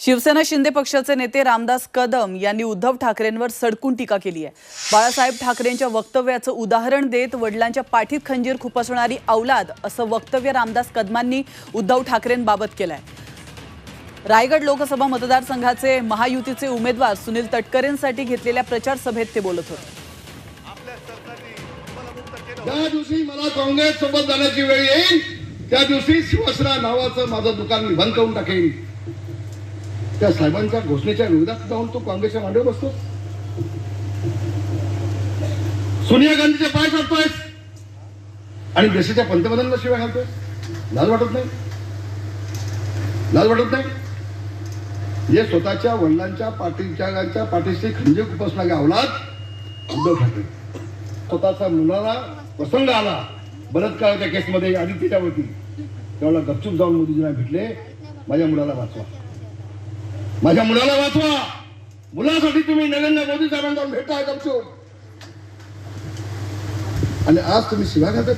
शिवसेना शिंदे पक्षाचे नेते रामदास कदम यांनी उद्धव ठाकरेंवर सडकून टीका केली आहे. बाळासाहेब ठाकरेंच्या वक्तव्याचं उदाहरण देत वडिलांच्या पाठीत खंजीर खुपसणारी औलाद असं वक्तव्य रामदास कदमांनी उद्धव ठाकरेंबाबत केलंय. रायगड लोकसभा मतदारसंघाचे महायुतीचे उमेदवार सुनील तटकरेंसाठी घेतलेल्या प्रचार सभेत ते बोलत होते. ज्या दिवशी मला काँग्रेस सोबत जाण्याची वेळ येईल त्या दिवशी शिवसेना नावाचं माझं दुकान बंद करून टाकेन. त्या साहेबांच्या घोषणेच्या विरोधात जाऊन तो काँग्रेसच्या मांडीवर बसतो. सोनिया गांधीचे पाय चालतोय आणि देशाच्या पंतप्रधानांना शिवाय घालतोय. लाज वाटत नाही. लाज वाटत नाही. जे स्वतःच्या वडिलांच्या पाठीच्या पाठीशी खंजीर खुपसणारे अवलाद उद्धव ठाकरे. स्वतःचा मुलाला प्रसंग आला. बलात्काराच्या केसमध्ये आदित्यच्या त्याच्यावरती त्यावेळेला गपचूप जाऊन मोदीजींना भेटले. माझ्या मुलाला वाचवा. माझ्या मुलाला वाचवा. मुलासाठी तुम्ही नरेंद्र मोदी साहेबांना जाऊन भेटा आणि आज तुम्ही शिवा घालता